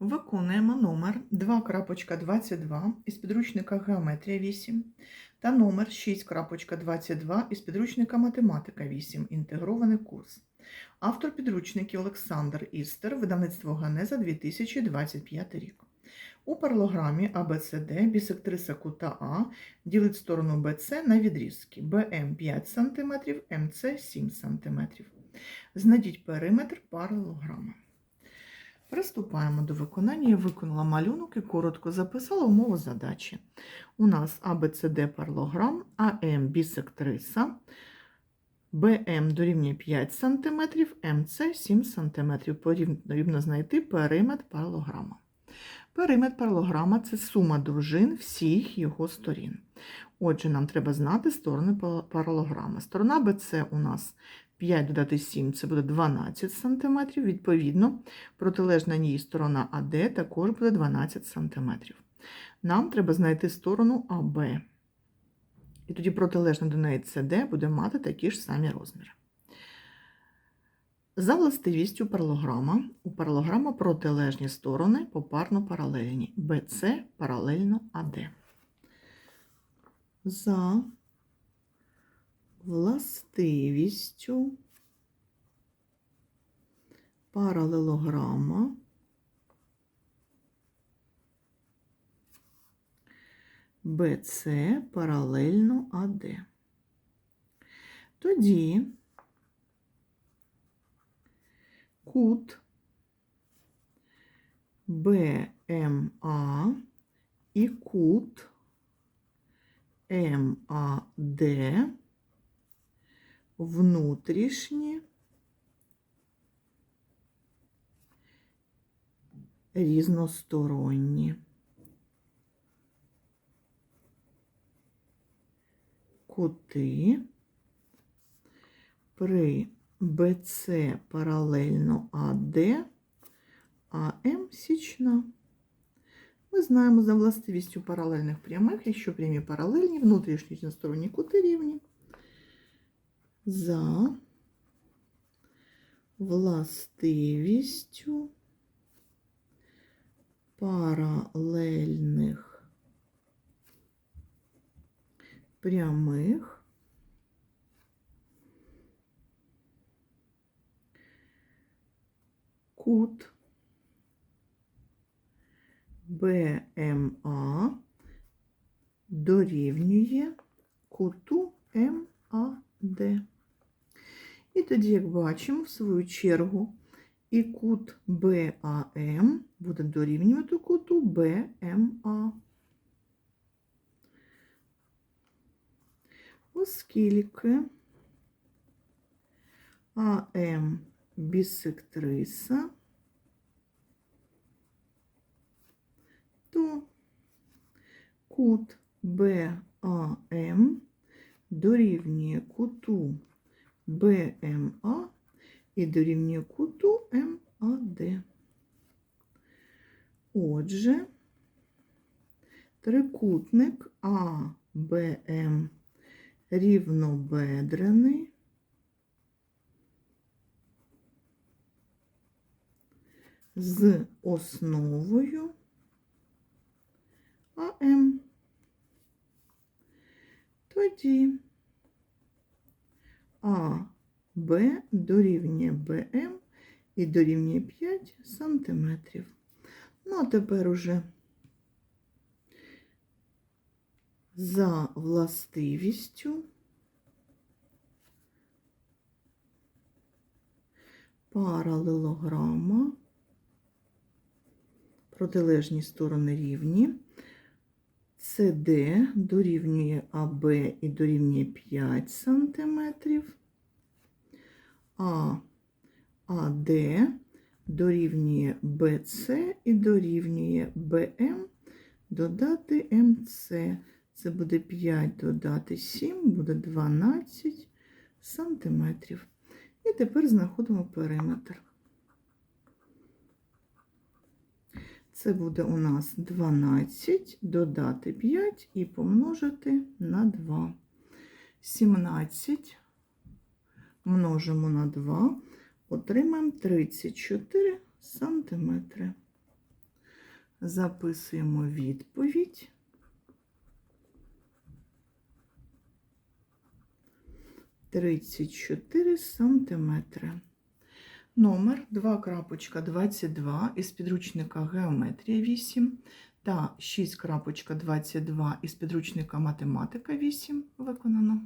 Виконуємо номер 2.22 із підручника Геометрія 8 та номер 6.22 із підручника Математика 8. Інтегрований курс. Автор підручників Олександр Істер, видавництво Ганеза 2025 рік. У паралограмі ABCD бісектриса кута А ділить сторону BC на відрізки BM 5 см, MC 7 см. Знайдіть периметр паралограма. Приступаємо до виконання. Я виконала малюнок і коротко записала умову задачі. У нас ABCD паралограм, АМ бісектриса, БМ дорівнює 5 см, МЦ 7 см. Потрібно знайти периметр паралограма. Периметр паралограма це сума дружин всіх його сторін. Отже, нам треба знати сторони паралограма. Сторона BC у нас 5 додати 7 це буде 12 см. Відповідно, протилежна ній сторона АД також буде 12 см. Нам треба знайти сторону АБ. І тоді протилежна до неї СД буде мати такі ж самі розміри. За властивістю паралограма, у паралограма протилежні сторони попарно паралельні. BC паралельно АД. За властивістю паралелограма BC паралельно АД. Тоді кут БМА і кут МАД внутрішні різносторонні. Кути при БЦ паралельно АД, АМ січна. Ми знаємо за властивістю паралельних прямих, якщо прямі паралельні, внутрішні різносторонні кути рівні. За властивістю паралельних прямих кут БМА дорівнює куту МАД. І тоді, як бачимо, в свою чергу, і кут БАМ буде дорівнювати куту БМА. Оскільки АМ бісектриса, то кут БАМ дорівнює куту БМА і дорівнює куту МАД. Отже, трикутник АБМ рівнобедрений з основою АМ. Тоді АБ дорівнює БМ і дорівнює 5 сантиметрів. Ну, а тепер уже за властивістю паралелограма протилежні сторони рівні. СД дорівнює АБ і дорівнює 5 см, а АД дорівнює БЦ і дорівнює БМ додати МЦ. Це буде 5 додати 7, буде 12 сантиметрів. І тепер знаходимо периметр. Це буде у нас 12, додати 5 і помножити на 2. 17 множимо на 2, отримаємо 34 сантиметри. Записуємо відповідь. Тридцять чотири сантиметри. Номер 2.22 із підручника Геометрія 8 та 6.22 із підручника Математика 8 виконано.